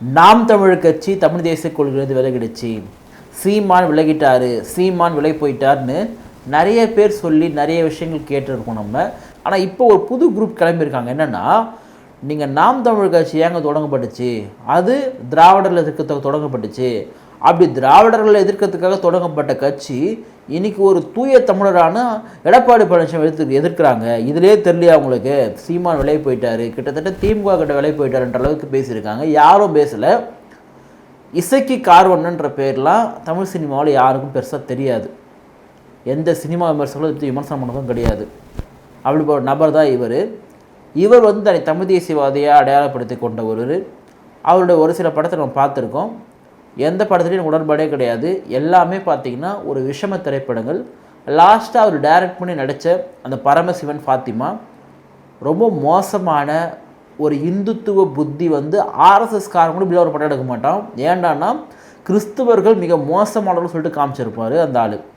நாம் தமிழ் கட்சி தமிழ் தேசிய கொள்கையிலிருந்து விலகிடுச்சு. சீமான் விலகிட்டாரு. சீமான் விலகி போயிட்டார்னு நிறைய பேர் சொல்லி நிறைய விஷயங்கள் கேட்டிருக்கோம் நம்ம. ஆனால் இப்போ ஒரு புது குரூப் கிளம்பியிருக்காங்க. என்னென்னா நீங்கள் நாம் தமிழ் கட்சி ஏங்க தொடங்கப்பட்டுச்சு? அது திராவிடர்கள் எதிர்க்கிறதுக்கு தொடங்கப்பட்டுச்சு. அப்படி திராவிடர்களை எதிர்க்கிறதுக்காக தொடங்கப்பட்ட கட்சி இன்னைக்கு ஒரு தூய தமிழரான எடப்பாடி பழனிசாமி எதிர்த்து எதிர்க்கிறாங்க. இதிலே தெரியலையா அவங்களுக்கு சீமான் விலை போயிட்டாரு. கிட்டத்தட்ட திமுக கிட்ட விலை போயிட்டாருன்ற அளவுக்கு பேசியிருக்காங்க. யாரும் பேசலை. இசைக்கு கார்வண்ணன்ற பேர்லாம் தமிழ் சினிமாவில் யாருக்கும் பெருசாக தெரியாது. எந்த சினிமா விமர்சகங்களும் விமர்சனம் பண்ணதும் கிடையாது. அப்படி ஒரு நபர் தான் இவர். இவர் வந்து தன்னை தமிழ் தேசியவாதியாக அடையாளப்படுத்தி கொண்ட ஒருவர். அவருடைய ஒரு சில படத்தை நம்ம பார்த்துருக்கோம். எந்த படத்துலையும் உடன்பாடே கிடையாது. எல்லாமே பார்த்தீங்கன்னா ஒரு விஷம திரைப்படங்கள். லாஸ்ட்டாக அவர் டைரக்ட் பண்ணி நடித்த அந்த பரமசிவன் ஃபாத்திமா. ரொம்ப மோசமான ஒரு இந்துத்துவ புத்தி வந்து ஆர்எஸ்எஸ் கூட இப்படி ஒரு படம் எடுக்க மாட்டான். ஏண்டான்னா கிறிஸ்துவர்கள் மிக மோசமானவர்கள் சொல்லிட்டு காமிச்சிருப்பார் அந்த ஆள்.